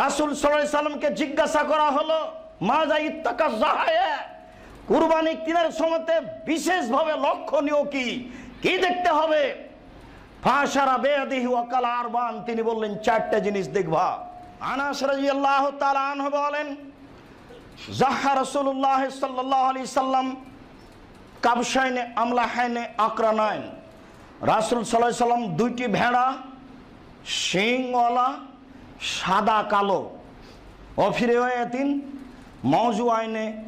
রাসুল সাল্লাহ জিজ্ঞাসা করা হলো মা যা ইত্তাকা জাহায়া কুরবানি কিনার সময়তে বিশেষভাবে লক্ষণীয় কি? কি দেখতে হবে? ফাঁসারা বেয়াদিহি ওয়াকাল আরবান। তিনি বললেন, চারটা জিনিস দেখবা। আনাস রাদিয়াল্লাহু তাআলা আনহু বলেন জাহা রাসূলুল্লাহ সাল্লাল্লাহু আলাইহি সাল্লাম কাবশাইনে আমলাহাইনে আকরানাইন। রাসূল সাল্লাল্লাহু আলাইহি সাল্লাম দুইটি ভেড়া, শিংওয়ালা সাদা, কালো। অফিরে তিন মৌজু আইনে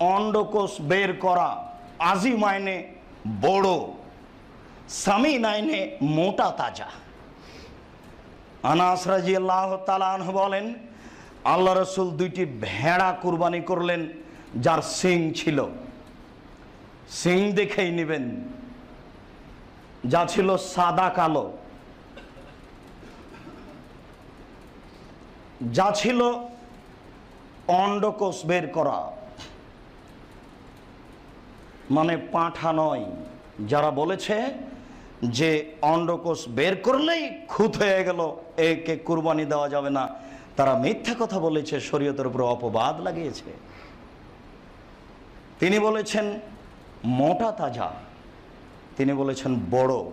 অন্ডকোষ বের করা। আজিম আইনে বড়। সামিন আইনে মোটা তাজা। আনাস রাজি আল্লাহ তালান বলেন, আল্লাহ রসুল দুইটি ভেড়া কুরবানি করলেন যার সিং ছিল। সিং দেখেই নেবেন। যা ছিল সাদা, কালো। যা ছিল অন্ডকোষ বের করা। মানে পাঁঠা নয়, যারা বলেছে যে অন্ডকোষ বের করলেই খুঁত হয়ে গেল, একে কুরবানি দেওয়া যাবে না। তারা মিথ্যা কথা বলেছে, শরীয়তের উপর অপবাদ লাগিয়েছে। তিনি বলেছেন, মোটা তাজা। তিনি বলেছেন, বড়।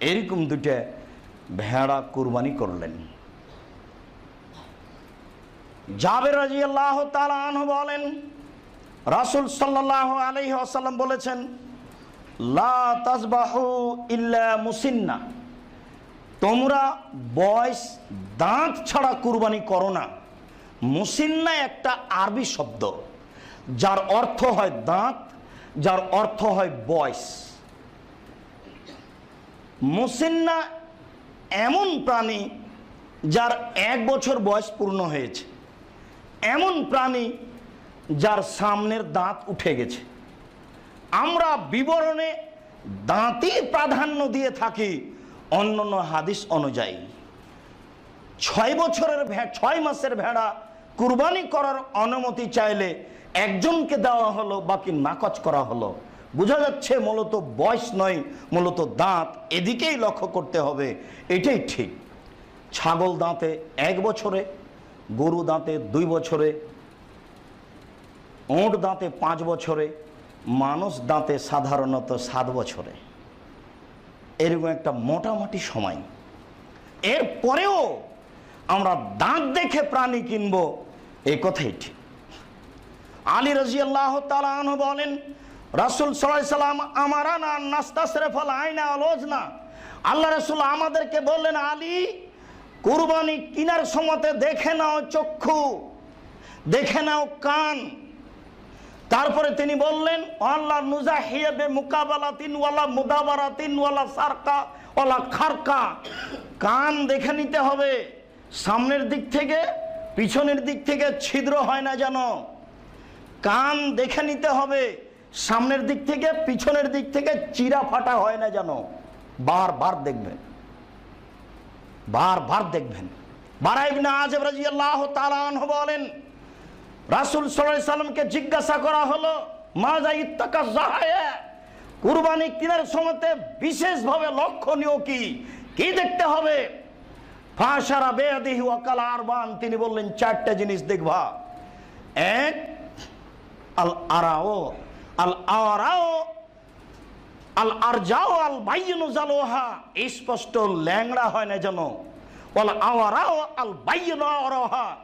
এরকম দুটো ভেড়া কুরবানি করলেন। জাবের রাজি আল্লাহ তালাহ বলেন, রাসুল সাল্লাহ আলহি আসাল্লাম বলেছেন, লা তাজবাহু ইল্লা মুসিন্না। তোমরা বয়স, দাঁত ছাড়া কুরবানি করো না। মুসিন্না একটা আরবি শব্দ, যার অর্থ হয় দাঁত, যার অর্থ হয় বয়স। মুসিন্না এমন প্রাণী যার এক বছর বয়স পূর্ণ হয়েছে। এমন প্রাণী যার সামনের দাঁত উঠে গেছে। আমরা বিবরণে দাঁতই প্রাধান্য দিয়ে থাকি অন্যান্য হাদিস অনুযায়ী। ছয় বছরের ছয় মাসের ভেড়া কুরবানি করার অনুমতি চাইলে একজনকে দেওয়া হলো, বাকি নাকচ করা হলো। বোঝা যাচ্ছে মূলত বয়স নয়, মূলত দাঁত এদিকেই লক্ষ্য করতে হবে, এটাই ঠিক। ছাগল দাঁতে এক বছরে গরু দাঁতে দুই বছরে, ওঁট দাঁতে পাঁচ বছরে মানুষ দাঁতে সাধারণত সাত বছরে। এরকম একটা মোটামুটি সময়। এর পরেও আমরা দাঁত দেখে প্রাণী কিনব, এ কথাই ঠিক। আলী রাজি আল্লাহ তালু বলেন, রাসুল সাল্লাম আমারা না নাস্তা সেরেফল আইনা আলোচ না আল্লাহ রসুল আমাদেরকে বললেন, আলী কুরবানি কিনার সময়তে দেখে নাও চক্ষু, দেখে নাও কান। তারপরে তিনি বললেন, আল্লাহ নুজাহিয়াবে মুকাবালা তিন ওয়ালা মুদাবারা তিন ওয়ালা সারকা ওয়ালা খারকা। কান দেখে নিতে হবে। সামনের দিক থেকে, পিছনের দিক থেকে ছিদ্র হয় না যেন। কান দেখে নিতে হবে। সামনের দিক থেকে, পিছনের দিক থেকে চিরা ফাটা হয় না যেন। বারবার দেখবেন। বারবার দেখবেন। বারাইবিনা আজব রাজি আল্লাহ তালান বলেন, রাসুল সাল্লাহ সাল্লামকে জিজ্ঞাসা করা হলো, মা যা ইত্তাকা জাহায়া কুরবানি কিনার সময়তে বিশেষভাবে লক্ষণীয় কি? কি দেখতে হবে? ফাঁসারা বেয়াদিহি ওয়াকাল আরবান, তিনি বললেন, চারটা জিনিস দেখবা। এক, আল আরাও আল আরাও আল আর যাও আল বাইনু জালোহা। স্পষ্ট ল্যাংড়া হয় না যেন। ওয়াল আওয়ারাও আল বাইনু আওয়ারাহা।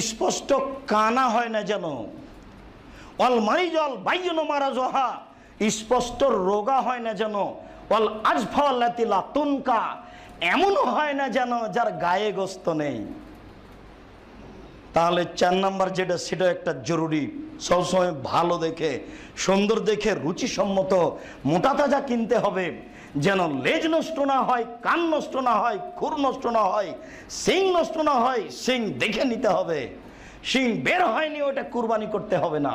স্পষ্ট কানা হয় না যেন। অল মারিজল বাইন মারাজহা। স্পষ্ট রোগা হয় না যেন। অল আজফাল্লাতিলা তুনকা। এমনও হয় না যেন যার গায়ে গোস্ত নেই। তাহলে চার নাম্বার যেটা, সেটা একটা জরুরি। সবসময় ভালো দেখে, সুন্দর দেখে, রুচিসম্মত, মোটা তাজা কিনতে হবে। যেন লেজ নষ্ট না হয়, কান নষ্ট না হয়, খুর নষ্ট না হয় সিং নষ্ট না হয় সিং দেখে নিতে হবে। সিং বের হয়নি, ওটা কুরবানি করতে হবে না।